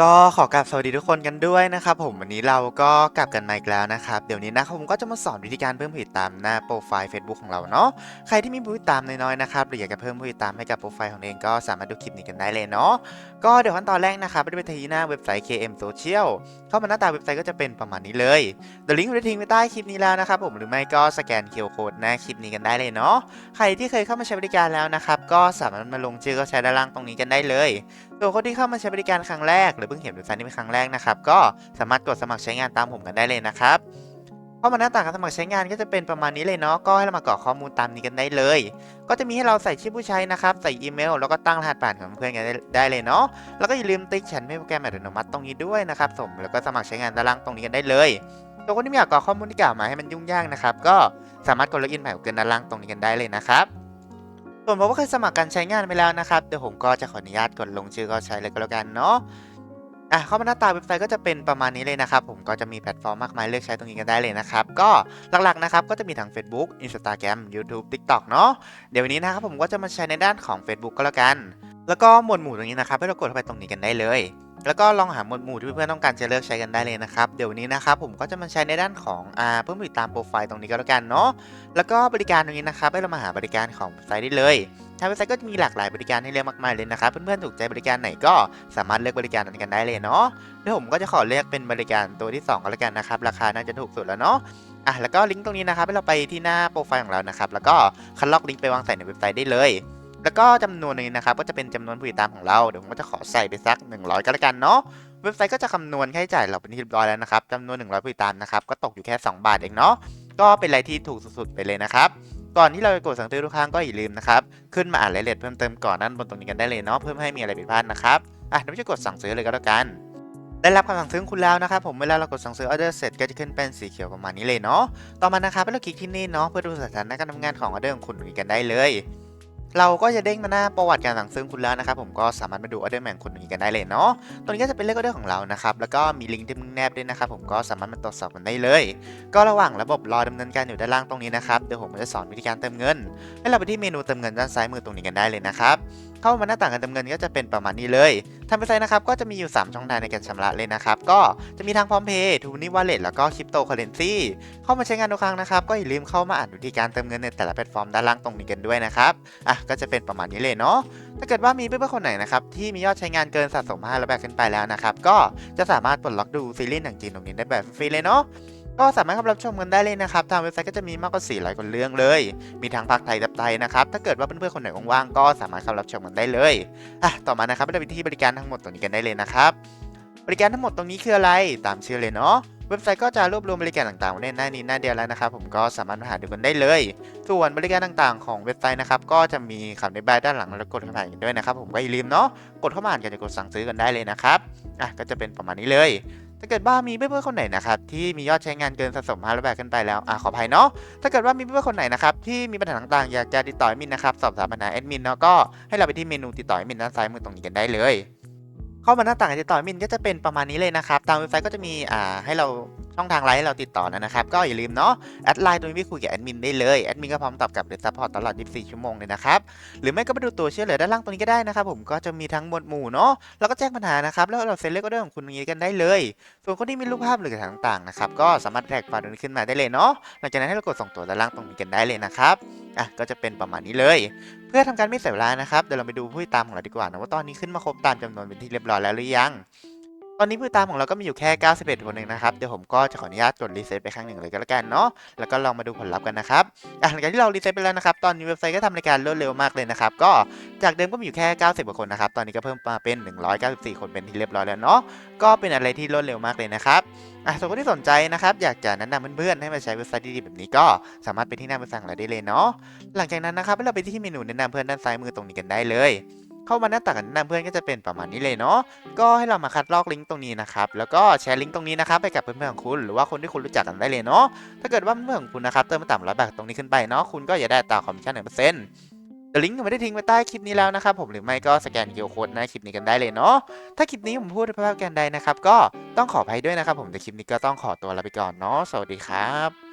ก็ขอกราบสวัสดีทุกคนกันด้วยนะครับผมวันนี้เราก็กลับกันมาอีกแล้วนะครับเดี๋ยวนี้นะครับผมก็จะมาสอนวิธีการเพิ่มผู้ติดตามหน้าโปรไฟล์ Facebook ของเราเนาะใครที่มีผู้ติดตามน้อยๆนะครับหรืออยากจะเพิ่มผู้ติดตามให้กับโปรไฟล์ของเองก็สามารถดูคลิปนี้กันได้เลยเนาะก็เดี๋ยวขั้นตอนแรกนะครับไปที่หน้าเว็บไซต์ KM Social เข้ามาหน้าตาเว็บไซต์ก็จะเป็นประมาณนี้เลยเดี๋ยวลิงก์ผมจะทิ้งไว้ใต้คลิปนี้แล้วนะครับผมหรือไม่ก็สแกน QR Code หน้าคลิปนี้กันได้เลยเนาะใครที่เคยเข้ามาใช้บริการแล้วนะครับก็สามารถมาลงชื่อก็ใช้ด้านล่างตรงนี้กันได้เลย ส่วนคนที่เข้ามาใช้บริการครั้งแรก หรือเพิ่งเห็นเว็บไซต์นี้เป็นครั้งแรกนะครับ ก็สามารถกดสมัครใช้งานตามผมกันได้เลยนะครับเข้ามาหน้าต่างการสมัครใช้งานก็จะเป็นประมาณนี้เลยเนาะก็ให้เรามากรอกข้อมูลตามนี้กันได้เลย ก็จะมีให้เราใส่ชื่อผู้ใช้นะครับ ใส่อีเมล แล้วก็ตั้งรหัสผ่านของเพื่อนกันได้ได้เลยเนาะแล้วก็อย่าลืมติ๊กฉันให้โปรแกรมอัตโนมัติตรงนี้ด้วยนะครับสมแล้วก็สมัครใช้งานด้านล่างตรงนี้กันได้เลยตัวคนที่ไม่อยากกรอกข้อมูลที่กล่าวมาให้มันยุ่งยากนะครับก็สามารถกดล็อกอินผ่าน Google ด้านล่างตรงนี้กันได้เลยนะครับ ส่วนผมก็เคยสมัครการใช้งานไปแล้วนะครับ เดี๋ยวผมก็จะขออนุญาตกดลงชื่อก็ใช้เลยก็แล้วกันเนาะอะเข้ามาหน้าตาเว็บไซต์ก็จะเป็นประมาณนี้เลยนะครับ ผมก็จะมีแพลตฟอร์มมากมายเลือกใช้ตรงนี้กันได้เลยนะครับ ก็หลักๆนะครับก็จะมีทั้ง Facebook Instagram YouTube TikTok เนาะเดี๋ยววันนี้นะครับผมก็จะมาใช้ในด้านของ Facebook ก็แล้วกัน แล้วก็หมวดหมู่ตรงนี้นะครับให้เรากดเข้าไปตรงนี้กันได้เลย แล้วก็ลองหาหมวดหมู่ที่เพื่อนๆต้องการจะเลือกใช้กันได้เลยนะครับ เดี๋ยววันนี้นะครับผมก็จะมาใช้ในด้านของอ่าเพิ่มติดตามโปรไฟล์ตรงนี้ก็แล้วกันเนาะ แล้วก็บริการตรงนี้นะครับให้เรามาหาบริการของไซต์ได้เลยทางเว็บไซต์ก็จะมีหลากหลายบริการให้เลือกมากมายเลยนะครับเพื่อนๆถูกใจบริการไหนก็สามารถเลือกบริการนั้นกันได้เลยเนาะเดี๋ยวผมก็จะขอเลือกเป็นบริการตัวที่ 2 ก็แล้วกันนะครับราคาน่าจะถูกสุดแล้วเนาะอะแล้วก็ลิงก์ตรงนี้นะครับให้เราไปที่หน้าโปรไฟล์ของเรานะครับแล้วก็คัดลอกลิงก์ไปวางใส่ในเว็บไซต์ได้เลย แล้วก็จำนวนนี้นะครับก็จะเป็นจำนวนผู้ติดตามของเราเดี๋ยวผมก็จะขอใส่ไปสัก 100 ก็แล้วกันเนาะเว็บไซต์ก็จะคำนวณค่าใช้จ่ายเราเป็นที่เรียบร้อยแล้วนะครับจำนวน 100 ผู้ติดตามนะครับก็ตกอยู่แค่ 2 บาทเองเนาะก็เป็นอะไรที่ถูกสุดๆไปเลยนะครับก่อนที่เราจะกดสั่งซื้อทุกครั้งก็อย่าลืมนะครับขึ้นมาอ่านรายละเอียดเพิ่มเติมก่อนด้านบนตรงนี้กันได้เลยเนาะเพื่อไม่ให้มีอะไรผิดพลาดนะครับอะเดี๋ยวจะกดสั่งซื้อเลยก็แล้วกันได้รับคำสั่งซื้อคุณแล้วนะครับผมเวลาเรากดสั่งซื้อออเดอร์เสร็จก็จะขึ้นเป็นสีเขียวประมาณนี้เลยเนาะต่อมานะครับให้เราคลิกที่นี่เนาะเพื่อดูสถานะการทำงานของออเดอร์ของคุณกันได้เลย เราก็จะเด้งมาหน้าประวัติการสั่งซื้อคุณแล้วนะครับผมก็สามารถมาดูออเดอร์แมนคุณนี้กันได้เลยเนาะตัวนี้ก็จะเป็นเลขออเดอร์ของเรานะครับแล้วก็มีลิงก์ที่มึงแนบด้วยนะครับผมก็สามารถมาตรวจสอบกันได้เลย ก็ระหว่างระบบรอดำเนินการอยู่ด้านล่างตรงนี้นะครับเดี๋ยวผมจะสอนวิธีการเติมเงิน ให้เราไปที่เมนูเติมเงินด้านซ้ายมือตรงนี้กันได้เลยนะครับ เข้ามาหน้าต่างการเติมเงินก็จะเป็นประมาณนี้เลยทางเว็บไซต์นะครับก็จะมีอยู่ 3 ช่องทางในการชำระเลยนะครับ ก็จะมีทางพร้อมเพย์ทูนิวอลเล็ตแล้วก็คริปโตเคอเรนซีเข้ามาใช้งานทุกครั้งนะครับ ก็อย่าลืมเข้ามาอ่านวิธีการเติมเงินในแต่ละแพลตฟอร์มด้านล่างตรงนี้กันด้วยนะครับอะก็จะเป็นประมาณนี้เลยเนาะถ้าเกิดว่ามีเพื่อนๆคนไหนนะครับที่มียอดใช้งานเกินสะสม500แบบขึ้นไปแล้วนะครับก็จะสามารถปลดล็อกดูซีรีส์หนังจีนตรงนี้ได้แบบฟรีเลยเนาะ ก็สามารถเข้ารับชมกันได้เลยนะครับ ทางเว็บไซต์ก็จะมีมากกว่า 400กว่าเรื่องเลย มีทั้งภาคไทยกับไทยนะครับ ถ้าเกิดว่าเพื่อนๆคนไหนว่างๆ ก็สามารถเข้ารับชมกันได้เลยอะต่อมานะครับเราไปที่บริการทั้งหมดตรงนี้กันได้เลยนะครับ บริการทั้งหมดตรงนี้คืออะไรตามชื่อเลยเนาะเว็บไซต์ก็จะรวบรวมบริการต่างๆไว้ในหน้านี้หน้าเดียวแล้วนะครับ ผมก็สามารถมาหาดูกันได้เลย ส่วนบริการต่างๆของเว็บไซต์นะครับก็จะมีคำอธิบายด้านหลังแล้วกดเข้าไปกันด้วยนะครับ ผมก็อย่าลืมเนาะกดเข้ามาอ่านกันจะกดสั่งซื้อกันได้เลยนะครับอะก็จะเป็นประมาณนี้เลย ถ้าเกิดว่ามีเพื่อนๆคนไหนนะครับที่มียอดใช้งานเกินสะสม500แบบขึ้นไปแล้วอะขออภัยเนาะถ้าเกิดว่ามีเพื่อนๆคนไหนนะครับที่มีปัญหาต่างๆอยากจะติดต่อแอดมินนะครับสอบถามปัญหาแอดมินเนาะก็ให้เราไปที่เมนูติดต่อแอดมินด้านซ้ายมือตรงนี้กันได้เลย เข้ามาหน้าต่างการติดต่อมินก็จะเป็นประมาณนี้เลยนะครับทางเว็บไซต์ก็จะมีอ่าให้เราช่องทางไลน์ให้เราติดต่อนะครับก็อย่าลืมเนาะแอดไลน์ตรงนี้คุยกับแอดมินได้เลยแอดมินก็พร้อมตอบกลับหรือซัพพอร์ตตลอด 24 ชั่วโมงเลยนะครับหรือไม่ก็ไปดูตัวเชื่อเหลือด้านล่างตรงนี้ก็ได้นะครับผมก็จะมีทั้งหมวดหมู่เนาะแล้วก็แจ้งปัญหานะครับแล้วเราเซ็นเลขก็ได้ของคุณตรงนี้กันได้เลย ส่วนคนที่มีรูปภาพหรือต่างๆนะครับก็สามารถแท็กฟล์ตรงนี้ขึ้นมาได้เลยเนาะหลังจากนั้นให้เรากดส่งตัวด้านล่างตรงนี้กันได้เลยนะครับอะก็จะเป็นประมาณนี้เลย เพื่อทำการไม่เสียเวลานะครับเดี๋ยวเราไปดูผู้ติดตามของเราดีกว่านะว่าตอนนี้ขึ้นมาครบตามจำนวนเป็นที่เรียบร้อยแล้วหรือยัง ตอนนี้ผู้ติดตามของเราก็มีอยู่แค่ 91คนเองนะครับ เดี๋ยวผมก็จะขออนุญาตกดรีเซ็ตไปครั้งหนึ่งเลยก็แล้วกันเนาะ แล้วก็ลองมาดูผลลัพธ์กันนะครับ อะหลังจากที่เรารีเซ็ตไปแล้วนะครับ ตอนนี้เว็บไซต์ก็ทำรายการรวดเร็วมากเลยนะครับ ก็จากเดิมก็มีอยู่แค่ 90กว่าคนนะครับ ตอนนี้ก็เพิ่มมาเป็น 194 คนเป็นที่เรียบร้อยแล้วเนาะ ก็เป็นอะไรที่รวดเร็วมากเลยนะครับอะส่วนคนที่สนใจนะครับ อยากจะแนะนำเพื่อนๆให้มาใช้เว็บไซต์ดีๆแบบนี้ก็สามารถไปที่หน้าเว็บไซต์ของเราได้เลยเนาะ หลังจากนั้นนะครับให้เราไปที่เมนูแนะนำเพื่อนด้านซ้ายมือตรงนี้กันได้เลย เข้ามาหน้าต่างการแนะนำเพื่อนก็จะเป็นประมาณนี้เลยเนาะก็ให้เรามาคัดลอกลิงก์ตรงนี้นะครับแล้วก็แชร์ลิงก์ตรงนี้นะครับไปกับเพื่อนๆของคุณหรือว่าคนที่คุณรู้จักกันได้เลยเนาะถ้าเกิดว่าเพื่อนๆของคุณนะครับเติมมาต่ำร้อยบาทตรงนี้ขึ้นไปเนาะคุณก็อย่าได้ตราคอมมิชชั่นหนึ่งเปอร์เซ็นต์เดลิงก์ผมไม่ได้ทิ้งไว้ใต้คลิปนี้แล้วนะครับผมหรือไม่ก็สแกน QR Code หน้าคลิปนี้กันได้เลยเนาะถ้าคลิปนี้ผมพูดในภาพแกนใดนะครับก็ต้องขออภัยด้วยนะครับผมแต่คลิปนี้ก็ต้องขอตัวลาไปก่อนเนาะสวัสดีครับ